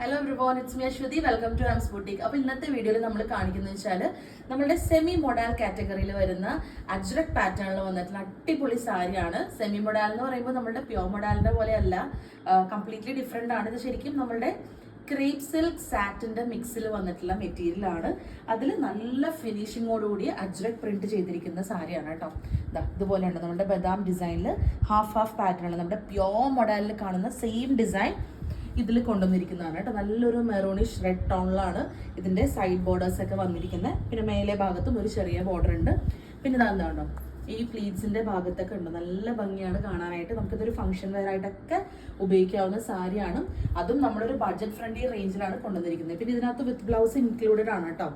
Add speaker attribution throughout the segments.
Speaker 1: Hello everyone it's me Aswathy welcome to Ams boutique അപ്പോൾ ഇന്നത്തെ വീഡിയോയിൽ നമ്മൾ കാണിക്കുന്നത് വെച്ചാൽ നമ്മുടെ സെമി മൊഡാൽ കാറ്റഗറിയിൽ വരുന്ന അജ്രക് പാറ്റേണിൽ വന്നിട്ടുള്ള അടിപൊളി സാരിയാണ്. സെമി മൊഡാൽ എന്ന് പറയുമ്പോൾ നമ്മുടെ പ്യോർ മൊഡാലിന്റെ പോലെയല്ല കംപ്ലീറ്റ്ലി ഡിഫറെന്റ് ആണ്. ഇത് ശരിക്കും നമ്മുടെ ക്രീപ് സിൽക്ക് സാറ്റിന്റെ മിക്സിൽ വന്നിട്ടുള്ള മെറ്റീരിയലാണ് അതിൽ നല്ല ഫിനിഷിങ്ങോടുകൂടി അജ്രക് പ്രിന്റ് ചെയ്തിരിക്കുന്ന സാരിയാണ് കേട്ടോ. ദാ ഇതുപോലെയുണ്ട്. നമ്മുടെ ബദാം ഡിസൈനിൽ ഹാഫ് ഹാഫ് പാറ്റേൺ നമ്മുടെ പ്യോർ മൊഡാലിൽ കാണുന്ന സെയിം ഡിസൈൻ ഇതിൽ കൊണ്ടുവന്നിരിക്കുന്നതാണ് കേട്ടോ. നല്ലൊരു മെറൂണിഷ് റെഡ് ടോണിലാണ് ഇതിന്റെ സൈഡ് ബോർഡേഴ്സ് ഒക്കെ വന്നിരിക്കുന്നത്. പിന്നെ മേലെ ഭാഗത്തും ഒരു ചെറിയ ബോർഡർ ഉണ്ട്. പിന്നെ ഇതാ എന്താണോ ഈ പ്ലീറ്റ്സിന്റെ ഭാഗത്തൊക്കെ ഉണ്ട്. നല്ല ഭംഗിയാണ് കാണാനായിട്ട്. നമുക്കിതൊരു ഫംഗ്ഷൻ വെയർ ആയിട്ടൊക്കെ ഉപയോഗിക്കാവുന്ന സാരിയാണ്. അതും നമ്മളൊരു ബഡ്ജറ്റ് ഫ്രണ്ട്ലി റേഞ്ചിലാണ് കൊണ്ടുവന്നിരിക്കുന്നത്. പിന്നെ ഇതിനകത്ത് വിത്ത് ബ്ലൗസ് ഇൻക്ലൂഡഡ് ആണ് കേട്ടോ.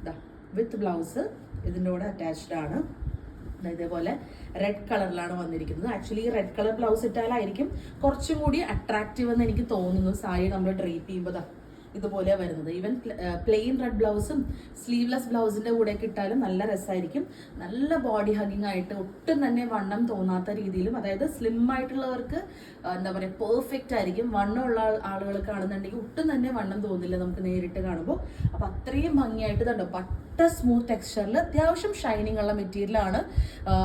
Speaker 1: ഇതാ വിത്ത് ബ്ലൗസ് ഇതിന്റെ കൂടെ അറ്റാച്ച്ഡ് ആണ്. ഇതേപോലെ റെഡ് കളറിലാണ് വന്നിരിക്കുന്നത്. ആക്ച്വലി റെഡ് കളർ ബ്ലൗസ് ഇട്ടാലായിരിക്കും കുറച്ചും കൂടി അട്രാക്റ്റീവ് എന്ന് എനിക്ക് തോന്നുന്നു. സാരി നമ്മൾ ഡ്രേപ്പ് ചെയ്യുമ്പോൾ ഇതുപോലെ വരുന്നത്. ഈവൻ പ്ലെയിൻ റെഡ് ബ്ലൗസും സ്ലീവ്ലെസ് ബ്ലൗസിന്റെ കൂടെ ഇട്ടാലും നല്ല രസമായിരിക്കും നല്ല ബോഡി ഹഗിങ് ആയിട്ട് ഒട്ടും തന്നെ വണ്ണം തോന്നാത്ത രീതിയിലും അതായത് സ്ലിം ആയിട്ടുള്ളവർക്ക് എന്താ പറയുക പെർഫെക്റ്റ് ആയിരിക്കും. വണ്ണമുള്ള ആളുകൾ കാണുന്നുണ്ടെങ്കിൽ ഒട്ടും തന്നെ വണ്ണം തോന്നില്ല നമുക്ക് നേരിട്ട് കാണുമ്പോൾ അപ്പൊ അത്രയും ഭംഗിയായിട്ട് കണ്ടോ പട്ട സ്മൂത്ത് ടെക്സ്ചറിൽ അത്യാവശ്യം ഷൈനിങ് ഉള്ള മെറ്റീരിയലാണ്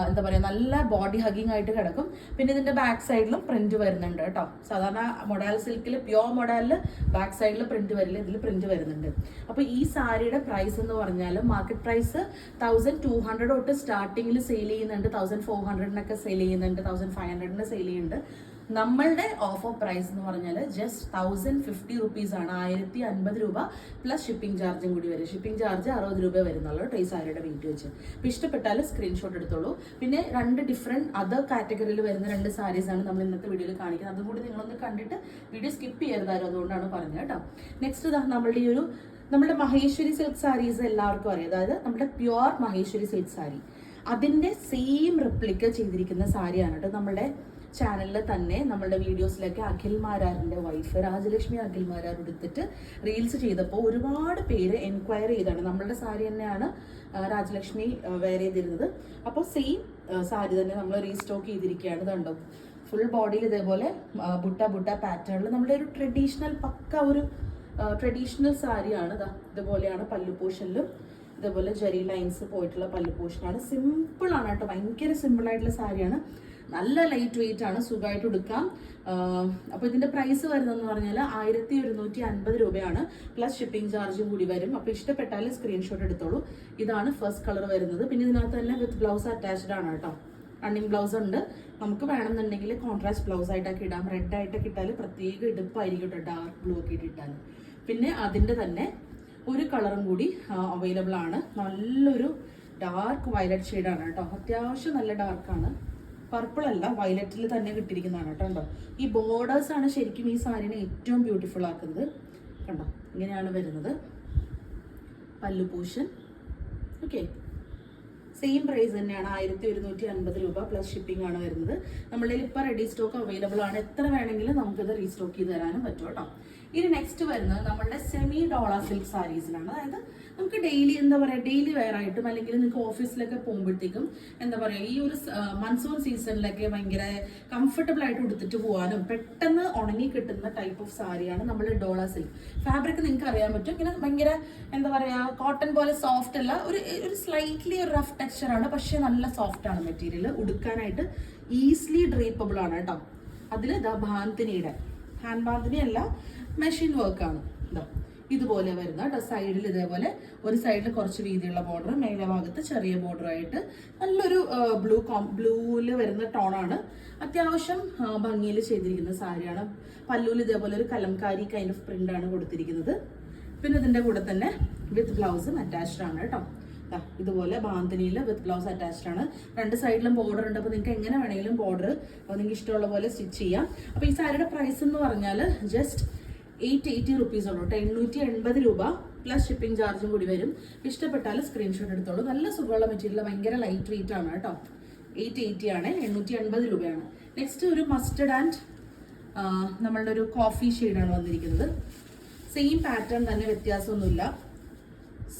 Speaker 1: എന്താ പറയുക നല്ല ബോഡി ഹഗിങ് ആയിട്ട് കിടക്കും. പിന്നെ ഇതിന്റെ ബാക്ക് സൈഡിലും പ്രിന്റ് വരുന്നുണ്ട് കേട്ടോ. സാധാരണ മൊഡാൽ സിൽക്കിൽ പ്യോർ മൊഡാലിൽ ബാക്ക് സൈഡിൽ പ്രിന്റ് വരില്ല ഇതിൽ പ്രിന്റ് വരുന്നുണ്ട്. അപ്പോൾ ഈ സാരിയുടെ പ്രൈസ് എന്ന് പറഞ്ഞാൽ market price thousand two hundred തൊട്ട് സ്റ്റാർട്ടിങ്ങിൽ സെയിൽ ചെയ്യുന്നുണ്ട്. തൗസൻഡ് ഫോർ ഹൺഡ്രഡിനൊക്കെ സെയിൽ ചെയ്യുന്നുണ്ട്. തൗസൻഡ് ഫൈവ് ഹൺഡ്രഡിന് സെയിൽ ചെയ്യുന്നുണ്ട്. നമ്മളുടെ ഓഫർ പ്രൈസ് എന്ന് പറഞ്ഞാൽ ജസ്റ്റ് തൗസൻഡ് ഫിഫ്റ്റി റുപ്പീസ് ആണ്. ആയിരത്തി അൻപത് രൂപ പ്ലസ് ഷിപ്പിംഗ് ചാർജും കൂടി വരും. ഷിപ്പിംഗ് ചാർജ് അറുപത് രൂപ വരുന്നുള്ളൂ ഈ സാരിയുടെ വെയിറ്റ് വെച്ച്. അപ്പോൾ ഇഷ്ടപ്പെട്ടാൽ സ്ക്രീൻഷോട്ട് എടുത്തോളൂ. പിന്നെ രണ്ട് ഡിഫറെന്റ് അതർ കാറ്റഗറിയിൽ വരുന്ന രണ്ട് സാരീസ് ആണ് നമ്മൾ ഇന്നത്തെ വീഡിയോയിൽ കാണിക്കുന്നത്. അതും കൂടി നിങ്ങളൊന്ന് കണ്ടിട്ട് വീഡിയോ സ്കിപ്പ് ചെയ്യരുതായിരുന്നു അതുകൊണ്ടാണ് പറഞ്ഞത് കേട്ടോ. നെക്സ്റ്റ് ഇതാ നമ്മളുടെ ഈ ഒരു നമ്മുടെ മഹേശ്വരി സിൽക്ക് സാരീസ് എല്ലാവർക്കും അറിയാം. അതായത് നമ്മുടെ പ്യുവർ മഹേശ്വരി സിൽക്ക് സാരി അതിന്റെ സെയിം റിപ്ലിക്ക ചെയ്തിരിക്കുന്ന സാരിയാണ് കേട്ടോ നമ്മുടെ ചാനലിൽ തന്നെ നമ്മളുടെ വീഡിയോസിലൊക്കെ അഖിൽ മാരാറിന്റെ വൈഫ് രാജലക്ഷ്മി അഖിൽ മാരാർ എടുത്തിട്ട് റീൽസ് ചെയ്തപ്പോൾ ഒരുപാട് പേര് എൻക്വയറി ചെയ്താണ്. നമ്മളുടെ സാരി തന്നെയാണ് രാജലക്ഷ്മി വെയർ ചെയ്തിരുന്നത്. അപ്പോൾ സെയിം സാരി തന്നെ നമ്മൾ റീസ്റ്റോക്ക് ചെയ്തിരിക്കുകയാണ് കണ്ടോ. ഫുൾ ബോഡിയിൽ ഇതേപോലെ ബുട്ട ബുട്ട പാറ്റേണിൽ നമ്മുടെ ഒരു ട്രഡീഷണൽ പക്ക ഒരു ട്രഡീഷണൽ സാരിയാണ്. ഇതാ ഇതുപോലെയാണ് പല്ലു പോർഷനിലും ഇതേപോലെ ജെറി ലൈൻസ് പോയിട്ടുള്ള പല്ലു പോർഷനാണ് സിമ്പിൾ ആണ് കേട്ടോ. ഭയങ്കര സിമ്പിളായിട്ടുള്ള സാരിയാണ്. നല്ല ലൈറ്റ് വെയിറ്റ് ആണ് സുഖമായിട്ട് എടുക്കാം. അപ്പോൾ ഇതിന്റെ പ്രൈസ് വരുന്നതെന്ന് പറഞ്ഞാൽ ആയിരത്തി ഒരുന്നൂറ്റി അൻപത് രൂപയാണ് പ്ലസ് ഷിപ്പിംഗ് ചാർജ് കൂടി വരും. അപ്പോൾ ഇഷ്ടപ്പെട്ടാൽ സ്ക്രീൻഷോട്ട് എടുത്തോളൂ. ഇതാണ് ഫസ്റ്റ് കളർ വരുന്നത്. പിന്നെ ഇതിനകത്ത് തന്നെ വിത്ത് ബ്ലൗസ് അറ്റാച്ച്ഡ് ആണ് കേട്ടോ. റണ്ണിങ് ബ്ലൗസ് ഉണ്ട്. നമുക്ക് വേണമെന്നുണ്ടെങ്കിൽ കോൺട്രാസ്റ്റ് ബ്ലൗസ് ആയിട്ടൊക്കെ ഇടാം. റെഡ് ആയിട്ടൊക്കെ ഇട്ടാൽ പ്രത്യേക ഇടുപ്പായിരിക്കും കേട്ടോ. ഡാർക്ക് ബ്ലൂ ഒക്കെ ഇട്ടിട്ടാൽ പിന്നെ അതിന്റെ തന്നെ ഒരു കളറും കൂടി അവൈലബിൾ ആണ്. നല്ലൊരു ഡാർക്ക് വയലറ്റ് ഷെയ്ഡാണ് കേട്ടോ. അത്യാവശ്യം നല്ല ഡാർക്കാണ് പർപ്പിൾ അല്ല വയലറ്റിൽ തന്നെ കിട്ടിയിരിക്കുന്നതാണ് കേട്ടോ കണ്ടോ? ഈ ബോർഡേഴ്സ് ആണ് ശരിക്കും ഈ സാരീനെ ഏറ്റവും ബ്യൂട്ടിഫുൾ ആക്കുന്നത്. കണ്ടോ? ഇങ്ങനെയാണ് വരുന്നത്. പല്ലു പോഷൻ. ഓക്കെ സെയിം പ്രൈസ് തന്നെയാണ് ആയിരത്തി ഒരുന്നൂറ്റി അൻപത് രൂപ പ്ലസ് ഷിപ്പിംഗ് ആണ് വരുന്നത്. നമ്മളിൽ ഇപ്പോൾ റെഡി സ്റ്റോക്ക് അവൈലബിൾ ആണ്. എത്ര വേണമെങ്കിലും നമുക്കിത് റീസ്റ്റോക്ക് ചെയ്ത് തരാനും പറ്റും കേട്ടോ. ഇനി നെക്സ്റ്റ് വരുന്നത് നമ്മളുടെ സെമി ഡോള സിൽക്ക് സാരീസിലാണ് അതായത് നമുക്ക് ഡെയിലി എന്താ പറയുക ഡെയിലി വെയർ ആയിട്ടും അല്ലെങ്കിൽ നിങ്ങൾക്ക് ഓഫീസിലൊക്കെ പോകുമ്പോഴത്തേക്കും എന്താ പറയുക ഈ ഒരു മൺസൂൺ സീസണിലൊക്കെ ഭയങ്കര കംഫർട്ടബിൾ ആയിട്ട് ഉടുത്തിട്ട് പോകാനും പെട്ടെന്ന് ഉണങ്ങി കിട്ടുന്ന ടൈപ്പ് ഓഫ് സാരിയാണ് നമ്മൾ ഡോള സിൽക്ക് ഫാബ്രിക് നിങ്ങൾക്ക് അറിയാൻ പറ്റും. ഇങ്ങനെ ഭയങ്കര എന്താ പറയുക കോട്ടൺ പോലെ സോഫ്റ്റ് അല്ല ഒരു ഒരു സ്ലൈറ്റ്ലി ഒരു റഫ് ടെക്സ്ചർ ആണ്. പക്ഷേ നല്ല സോഫ്റ്റ് ആണ് മെറ്റീരിയൽ ഉടുക്കാനായിട്ട് ഈസിലി ഡ്രേപ്പബിൾ ആണ് കേട്ടോ. അതിൽ ഇതാ ഭാന്തിനിയുടെ ഹാൻഡ് ബാന്തിനി അല്ല മെഷീൻ വർക്കാണ് ഇതാ ഇതുപോലെ വരുന്ന കേട്ടോ സൈഡിൽ ഇതേപോലെ ഒരു സൈഡിൽ കുറച്ച് വീതിയുള്ള ബോർഡർ മേലെ ഭാഗത്ത് ചെറിയ ബോർഡറായിട്ട് നല്ലൊരു ബ്ലൂ കോം ബ്ലൂവിൽ വരുന്ന ടോണാണ് അത്യാവശ്യം ഭംഗിയിൽ ചെയ്തിരിക്കുന്ന സാരിയാണ്. പല്ലൂൽ ഇതേപോലെ ഒരു കലംകാരി കൈൻഡ് ഓഫ് പ്രിന്റ് ആണ് കൊടുത്തിരിക്കുന്നത്. പിന്നെ ഇതിന്റെ കൂടെ തന്നെ വിത്ത് ബ്ലൗസും അറ്റാച്ച്ഡ് ആണ് കേട്ടോ. ഇതുപോലെ ബാന്തിനിയിൽ വിത്ത് ബ്ലൗസ് അറ്റാച്ച്ഡ് ആണ്. രണ്ട് സൈഡിലും ബോർഡർ ഉണ്ട്. അപ്പോൾ നിങ്ങൾക്ക് എങ്ങനെ വേണമെങ്കിലും ബോർഡർ നിങ്ങൾക്ക് ഇഷ്ടമുള്ള പോലെ സ്റ്റിച്ച് ചെയ്യാം. അപ്പോൾ ഈ സാരിയുടെ പ്രൈസ് എന്ന് പറഞ്ഞാൽ ജസ്റ്റ് എയ്റ്റ് എയ്റ്റി റുപ്പീസ് ഉള്ളൂ കേട്ടോ എണ്ണൂറ്റി എൺപത് രൂപ പ്ലസ് ഷിപ്പിംഗ് ചാർജും കൂടി വരും. ഇഷ്ടപ്പെട്ടാൽ സ്ക്രീൻഷോട്ട് എടുത്തോളൂ. നല്ല സുഖമുള്ള മെറ്റീരിയൽ ഭയങ്കര ലൈറ്റ് വെയിറ്റ് ആണ് കേട്ടോ എയ്റ്റ് എയ്റ്റി ആണ് എണ്ണൂറ്റി എൺപത് രൂപയാണ്. നെക്സ്റ്റ് ഒരു മസ്റ്റർഡ് ആൻഡ് നമ്മളുടെ ഒരു കോഫി ഷെയ്ഡാണ് വന്നിരിക്കുന്നത്. സെയിം പാറ്റേൺ തന്നെ വ്യത്യാസമൊന്നുമില്ല.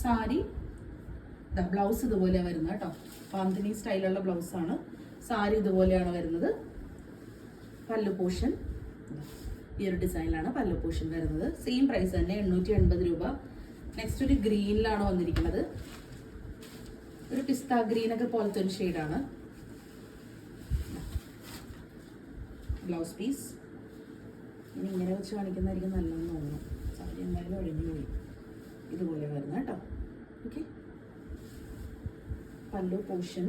Speaker 1: സാരി ബ്ലൗസ് ഇതുപോലെ വരുന്നത് കേട്ടോ. പാന്തിനി സ്റ്റൈലുള്ള ബ്ലൗസാണ് സാരി ഇതുപോലെയാണ് വരുന്നത്. പല്ലു പോഷൻ ഈ ഒരു ഡിസൈനിലാണ് പല്ലു പോഷൻ വരുന്നത്. സെയിം പ്രൈസ് തന്നെ എണ്ണൂറ്റി എൺപത് രൂപ. നെക്സ്റ്റ് ഒരു ഗ്രീനിലാണ് വന്നിരിക്കുന്നത്. ഒരു പിസ്ത ഗ്രീൻ ഒക്കെ പോലത്തെ ഒരു ഷെയ്ഡാണ് ബ്ലൗസ് പീസ് ഇനി ഇങ്ങനെ വെച്ച് കാണിക്കുന്നതായിരിക്കും നല്ലതെന്ന് തോന്നുന്നു. സാരി എന്തായാലും ഒഴിഞ്ഞു പോയി. ഇതുപോലെ വരുന്ന കേട്ടോ. പല്ലു പോർഷൻ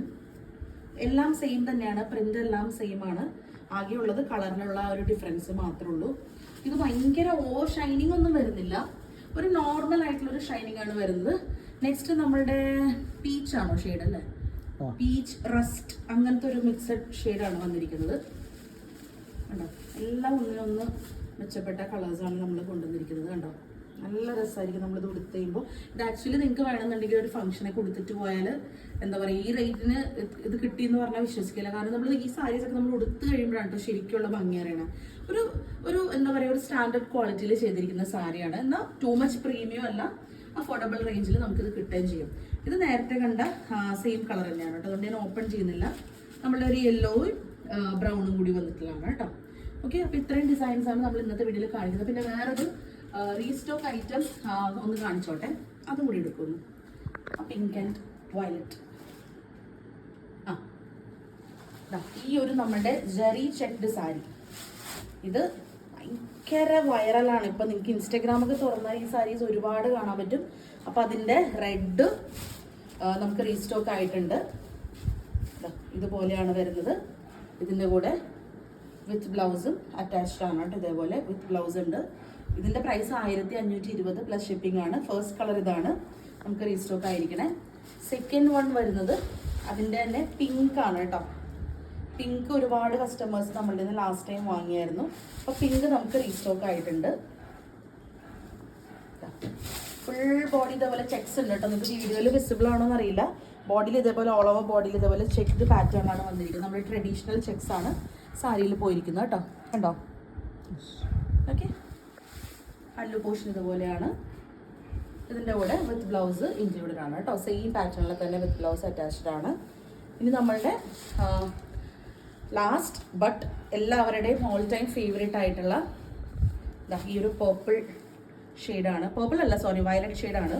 Speaker 1: എല്ലാം സെയിം തന്നെയാണ്. പ്രിന്റ് എല്ലാം സെയിം ആണ്. ആകെയുള്ളത് കളറിലുള്ള ആ ഒരു ഡിഫറൻസ് മാത്രമേ ഉള്ളൂ. ഇത് ഭയങ്കര ഓവർ ഷൈനിങ് ഒന്നും വരുന്നില്ല. ഒരു നോർമൽ ആയിട്ടുള്ള ഒരു ഷൈനിങ് ആണ് വരുന്നത്. നെക്സ്റ്റ് നമ്മളുടെ പീച്ച് ആണോ ഷെയ്ഡ് അല്ലേ. പീച്ച് റസ്റ്റ് അങ്ങനത്തെ ഒരു മിക്സഡ് ഷെയ്ഡാണ് വന്നിരിക്കുന്നത്. കണ്ടോ? എല്ലാം ഒന്നിനൊന്ന് മെച്ചപ്പെട്ട കളേഴ്സാണ് നമ്മൾ കൊണ്ടുവന്നിരിക്കുന്നത്. കണ്ടോ? നല്ല രസമായിരിക്കും നമ്മളിത് ഉടുത്ത് കഴിയുമ്പോൾ ഇത് ആക്ച്വലി നിങ്ങൾക്ക് വേണമെന്നുണ്ടെങ്കിൽ ഒരു ഫംഗ്ഷനെ കൊടുത്തിട്ട് പോയാൽ എന്താ പറയുക ഈ റേറ്റിന് ഇത് കിട്ടിയെന്ന് പറഞ്ഞാൽ വിശ്വസിക്കില്ല. കാരണം നമ്മൾ ഈ സാരീസ് ഒക്കെ നമ്മൾ ഉടുത്ത് കഴിയുമ്പോഴാണ് കേട്ടോ ശരിക്കുള്ള ഭംഗി അറിയണം ഒരു ഒരു എന്താ പറയുക ഒരു സ്റ്റാൻഡേർഡ് ക്വാളിറ്റിയിൽ ചെയ്തിരിക്കുന്ന സാരിയാണ് എന്നാൽ ടൂ മച്ച് പ്രീമിയം അല്ല അഫോർഡബിൾ റേഞ്ചിൽ നമുക്കിത് കിട്ടുകയും ചെയ്യും. ഇത് നേരത്തെ കണ്ട സെയിം കളർ തന്നെയാണ് കേട്ടോ അതുകൊണ്ട് ഞാൻ ഓപ്പൺ ചെയ്യുന്നില്ല. നമ്മളുടെ ഒരു യെല്ലോയും ബ്രൗണും കൂടി വന്നിട്ടുള്ളതാണ് കേട്ടോ ഓക്കെ അപ്പോൾ ഇത്രയും ഡിസൈൻസ് ആണ് നമ്മൾ ഇന്നത്തെ വീഡിയോയിൽ കാണിക്കുന്നത്. പിന്നെ വേറൊരു റീസ്റ്റോക്ക് ഐറ്റം ഒന്ന് കാണിച്ചോട്ടെ. അതും കൂടി എടുക്കുന്നു. പിങ്ക് ആൻഡ് വയലറ്റ് ആ. ഈ ഒരു നമ്മുടെ ജെറി ചെക്ഡ് സാരി ഇത് ഭയങ്കര വൈറലാണ് ഇപ്പൊ നിങ്ങൾക്ക് ഇൻസ്റ്റഗ്രാമൊക്കെ തുറന്നാൽ ഈ സാരീസ് ഒരുപാട് കാണാൻ പറ്റും. അപ്പൊ അതിന്റെ റെഡ് നമുക്ക് റീസ്റ്റോക്ക് ആയിട്ടുണ്ട്. ഇതുപോലെയാണ് വരുന്നത്. ഇതിന്റെ കൂടെ വിത്ത് ബ്ലൗസും അറ്റാച്ച്ഡ് ആണ് കേട്ടോ ഇതേപോലെ. വിത്ത് ബ്ലൗസ് ഉണ്ട്. ഇതിന്റെ പ്രൈസ് ആയിരത്തി അഞ്ഞൂറ്റി ഇരുപത് പ്ലസ് ഷിപ്പിംഗ് ആണ്. ഫസ്റ്റ് കളർ ഇതാണ്. നമുക്ക് റീസ്റ്റോക്ക് ആയിരിക്കണേ. സെക്കൻഡ് വൺ വരുന്നത് അതിന്റെ തന്നെ പിങ്ക് ആണ് കേട്ടോ. പിങ്ക് ഒരുപാട് കസ്റ്റമേഴ്സ് നമ്മളുടെ നിന്ന് ലാസ്റ്റ് ടൈം വാങ്ങിയായിരുന്നു. അപ്പൊ പിങ്ക് നമുക്ക് റീസ്റ്റോക്ക് ആയിട്ടുണ്ട്. ഫുൾ ബോഡി ഇതേപോലെ ചെക്സ് ഉണ്ട് കേട്ടോ. നമുക്ക് വീഡിയോയിൽ വിസിബിൾ ആണോ എന്നറിയില്ല ബോഡിയിൽ ഇതേപോലെ ഓൾ ഓവർ ബോഡിയിൽ ഇതേപോലെ ചെക്ക്ഡ് പാറ്റേൺ ആണ് വന്നിരിക്കുന്നത്. നമ്മുടെ ട്രഡീഷണൽ ചെക്സ് ആണ്. സാരിയിൽ പോയിരിക്കുന്നത് കേട്ടോ. കണ്ടോ? ഓക്കെ അല്ലു പോർഷൻ ഇതുപോലെയാണ്. ഇതിന്റെ കൂടെ വിത്ത് ബ്ലൗസ് ഇൻക്ലൂഡഡ് ആണ് കേട്ടോ. സെയിം പാറ്റേണിൽ തന്നെ വിത്ത് ബ്ലൗസ് അറ്റാച്ച്ഡ് ആണ്. ഇനി നമ്മളുടെ ലാസ്റ്റ് ബട്ട് എല്ലാവരുടെയും ഓൾ ടൈം ഫേവറേറ്റ് ആയിട്ടുള്ള ഈ ഒരു പേർപ്പിൾ ഷെയ്ഡാണ് പേർപ്പിൾ അല്ല സോറി വയലറ്റ് ഷെയ്ഡാണ്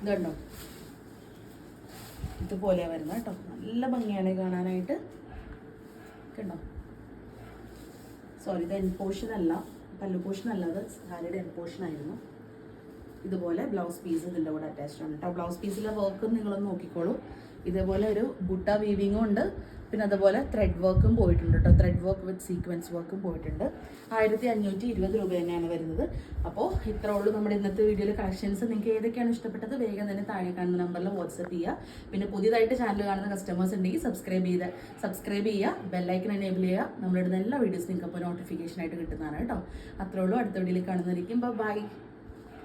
Speaker 1: ഇത് കണ്ടോ? ഇതുപോലെയാണ് വരുന്നത് കേട്ടോ. നല്ല ഭംഗിയാണ് കാണാനായിട്ട്. കണ്ടോ സോറി ഇത് എൻ പോർഷൻ അല്ല. പല്ലു അല്ല അത് സാരിയുടെ എൻ ആയിരുന്നു. ഇതുപോലെ ബ്ലൗസ് പീസ് ഇതിന്റെ കൂടെ അറ്റാച്ച്ഡ് ആണ് കേട്ടോ ബ്ലൗസ് പീസിലെ വർക്കും നിങ്ങളൊന്ന് നോക്കിക്കോളൂ. ഇതേപോലെ ഒരു ബുട്ട വീവിങ്ങും ഉണ്ട്. പിന്നെ അതുപോലെ ത്രെഡ് വർക്കും പോയിട്ടുണ്ട് കേട്ടോ ത്രെഡ് വർക്ക് വിത്ത് സീക്വൻസ് വർക്കും പോയിട്ടുണ്ട്. ആയിരത്തി അഞ്ഞൂറ്റി ഇരുപത് രൂപ തന്നെയാണ് വരുന്നത്. അപ്പോൾ ഇത്ര ഉള്ളൂ നമ്മുടെ ഇന്നത്തെ വീഡിയോയിലെ കളക്ഷൻസ് നിങ്ങൾക്ക് ഏതൊക്കെയാണ് ഇഷ്ടപ്പെട്ടത്? വേഗം തന്നെ താഴെ കാണുന്ന നമ്പറിൽ വാട്സപ്പ് ചെയ്യുക പിന്നെ പുതിയതായിട്ട് ചാനൽ കാണുന്ന കസ്റ്റമേഴ്സ് ഉണ്ടെങ്കിൽ സബ്സ്ക്രൈബ് ചെയ്ത് സബ്സ്ക്രൈബ് ചെയ്യുക ബെല്ലൈക്കൻ എനേബിൾ ചെയ്യുക നമ്മളിടുന്ന എല്ലാ വീഡിയോസ് നിങ്ങൾക്ക് അപ്പോൾ നോട്ടിഫിക്കേഷൻ ആയിട്ട് കിട്ടുന്നതാണ് കേട്ടോ അത്രേ ഉള്ളൂ. അടുത്ത വീഡിയോയിൽ കാണുന്നതായിരിക്കും. ബൈ